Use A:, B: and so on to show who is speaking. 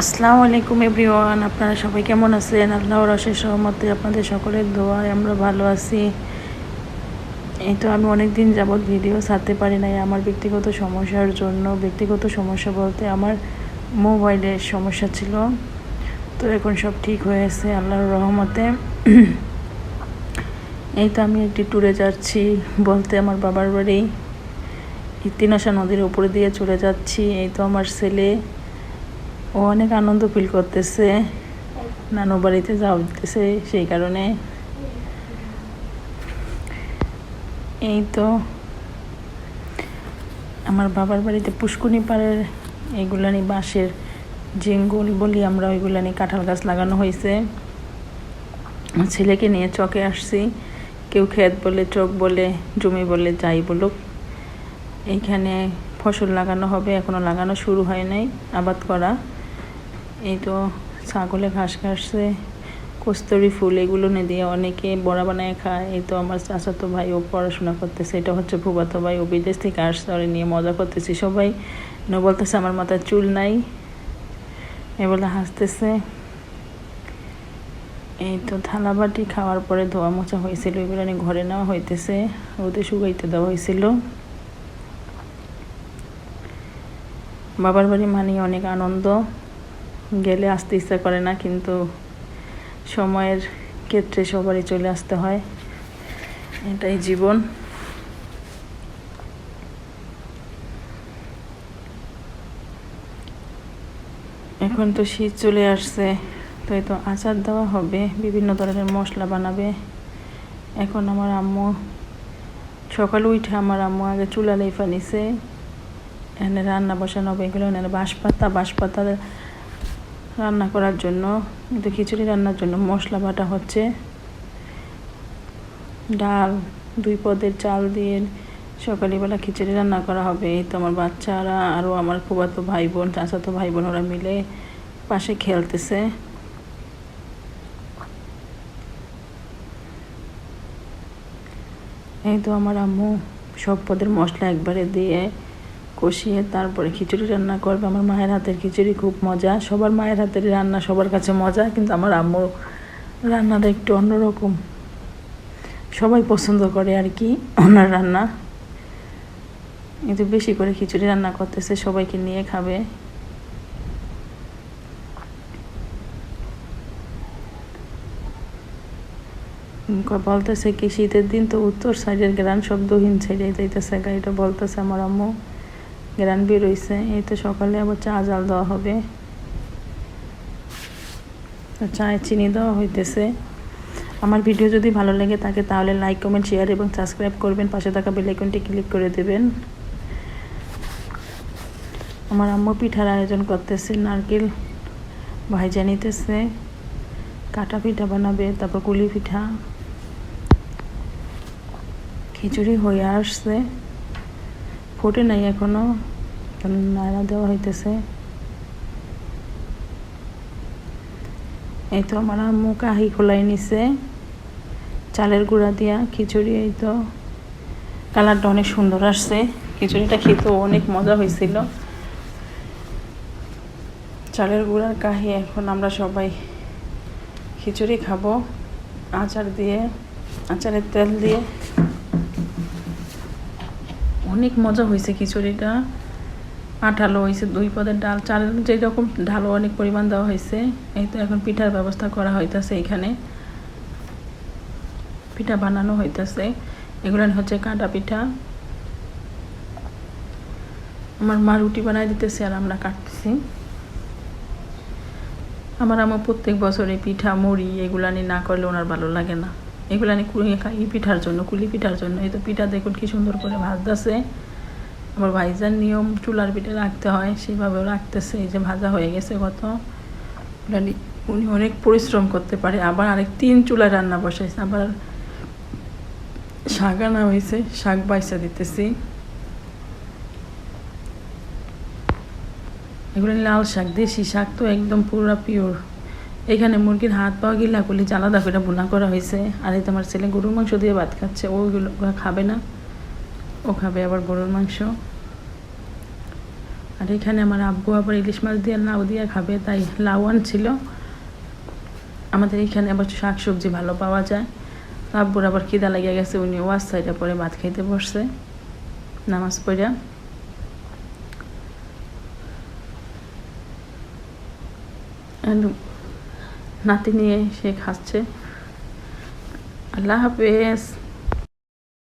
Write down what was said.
A: আসসালামু আলাইকুম এভরিওয়ান, আপনারা সবাই কেমন আছেন? আল্লাহর অশেষ সহমতে আপনাদের সকলের দোয়ায় আমরা ভালো আছি। এই তো আমি অনেক দিন যাবৎ ভিডিও ছাড়তে পারি নাই আমার ব্যক্তিগত সমস্যার জন্য। ব্যক্তিগত সমস্যা বলতে আমার মোবাইলের সমস্যা ছিল। তো এখন সব ঠিক হয়েছে আল্লাহর রহমতে। এই তো আমি একটি ট্যুরে যাচ্ছি বলতে আমার বাবার বাড়ি। ইতিনাশা নদীর উপরে দিয়ে চলে যাচ্ছি। এই তো আমার ছেলে ও অনেক আনন্দ ফিল করতেছে। নানু বাড়িতে যাওয়াতেছে সেই কারণে। এই তো আমার বাবার বাড়িতে পুষ্কুনি পাড়ের এইগুলানি বাঁশের জেঙ্গল বলি আমরা ওইগুলানি কাঁঠাল গাছ লাগানো হয়েছে ছেলেকে নিয়ে চকে আসছি। কেউ ক্ষেত বলে চক বলে, জমি বলে, যাই বলুক। এইখানে ফসল লাগানো হবে, এখনও লাগানো শুরু হয় নাই, আবাদ করা। এই তো ছাগলে ঘাস খাচ্ছে কস্তুরি ফুল এগুলো নিয়ে দিয়ে অনেকে বড়া বানায় খায়। এই তো আমার চাচাতো ভাই ও পড়াশোনা করতেছে। এটা হচ্ছে ভুবাতো ভাই। ও বিদেশ থেকে আসছে, ওরে নিয়ে মজা করতেছি। সবাই নো বলতেছে, আমার মাথায় চুল নাই। এ বলে হাসতেছে। এই তো থালা বাটি খাওয়ার পরে ধোয়া মোছা হয়েছিল। এগুলো নিয়ে ঘরে নেওয়া হইতেছে। রোদে শুকাইতে দেওয়া হয়েছিল বাবার বাড়ি মানে অনেক আনন্দ। গেলে আসতে ইচ্ছা করে না, কিন্তু সময়ের ক্ষেত্রে সবারই চলে আসতে হয়। এটাই জীবন। এখন তো শীত চলে আসছে তো এই তো আচার দেওয়া হবে, বিভিন্ন ধরনের মশলা বানাবে। এখন আমার আম্মু, সকালে উঠে আমার আম্মু আগে চুলা লেফা নিছে এখানে রান্না বসানো হবে। এগুলো এখানে বাঁশপাতা বাঁশপাতা রান্না করার জন্য কিন্তু খিচুড়ি রান্নার জন্য মশলা বাটা হচ্ছে। ডাল, দুই পদের চাল দিয়ে সকালবেলা খিচুড়ি রান্না করা হবে। এই তো আমার বাচ্চারা আরও আমার ফুবাতো ভাই বোন চাচাতো ভাই বোন ওরা মিলে পাশে খেলতেছে। এই তো আমার আম্মু সব পদের মশলা একবারে দিয়ে কষিয়ে তারপরে খিচুড়ি রান্না করবে। আমার মায়ের হাতের খিচুড়ি খুব মজা। সবার মায়ের হাতের রান্না, সবার কাছে মজা, কিন্তু আমার আম্মু রান্নাটা একটু অন্যরকম। সবাই পছন্দ করে আর কি ওনার রান্না। কিন্তু বেশি করে খিচুড়ি রান্না করতেছে, সবাইকে নিয়ে খাবে। বলতেছে কি, শীতের দিন তো উত্তর সাইডের গ্রাম সব দহিন সাইডে যাইতেছে গাড়িটা বলতেছে আমার আম্মু। গ্রান বেরোইছে, এই তো সকালে আবার চা জাল দেওয়া হবে। চায়ে চিনি দেওয়া হইতেছে। আমার ভিডিও যদি ভালো লাগে থাকে তাহলে লাইক, কমেন্ট, শেয়ার এবং সাবস্ক্রাইব করবেন। পাশে থাকা বেলাইকনটি ক্লিক করে দেবেন। আমার আম্মু পিঠার আয়োজন করতেছে, নারকেল ভাইজা নিতেছে, কাটা পিঠা বানাবে, তারপর কুলি পিঠা। খিচুড়ি হয়ে আসছে। ফোটে নাই এখনও নাড়া দেওয়া হইতেছে। এই তো আমার আম্মু কাহি খোলাই নিছে, চালের গুঁড়া দিয়া খিচুড়ি, এই তো কালারটা অনেক সুন্দর আসছে। খিচুড়িটা খেতেও অনেক মজা হয়েছিল চালের গুঁড়ার কাহি, এখন আমরা সবাই খিচুড়ি খাব। আচার দিয়ে, আচারের তেল দিয়ে। অনেক মজা হয়েছে খিচুড়িটা। আঠালো হয়েছে, দুই পদের ডাল চালের যেরকম ঢালও অনেক পরিমাণ দেওয়া হয়েছে। এই তো এখন পিঠার ব্যবস্থা করা হইতেছে এখানে পিঠা বানানো হইতেছে। এগুলো হচ্ছে কাঁটা পিঠা। আমার মা রুটি বানাই দিতেছে আর আমরা কাটতেছি। আমার আমার প্রত্যেক বছরে পিঠা, মুড়ি এগুলা নিয়ে না করলে ওনার ভালো লাগে না। এগুলানি কুড়িয়ে খাই, পিঠার জন্য, কুলি পিঠার জন্য। এই তো পিঠা দেখুন কি সুন্দর করে ভাজতেছে। আবার ভাইজার নিয়ম, চুলার পিঠে রাখতে হয় সেভাবেও রাখতেছে। এই যে ভাজা হয়ে গেছে কত উনি অনেক পরিশ্রম করতে পারে। আবার আরেক তিন চুলায় রান্না বসাইছে। আবার শাক আনা হয়েছে, শাক বাইসা দিতেছি। এগুলো লাল শাক, দেশি শাক তো একদম পুরো পিওর এখানে মুরগির হাত পাওয়া গিলা করলে আলাদা করে বোনা করা হয়েছে। আর এই তোমার ছেলে গরুর মাংস দিয়ে ভাত খাচ্ছে ওইগুলো খাবে না। ও খাবে আবার গরুর মাংস। আর এখানে আমার আব্বু আবার ইলিশ মাছ দিয়ে, লাউ দিয়ে খাবে, তাই লাউ আনছিল আমাদের এখানে আবার শাক সবজি ভালো পাওয়া যায়। আব্বুর আবার খিদা লাগিয়ে গেছে, উনি ওয়াজ সাইডে পরে ভাত খাইতে বসছে, নামাজ পড়া আর নাতি নিয়ে সে খাচ্ছে। আল্লাহ হাফেজ।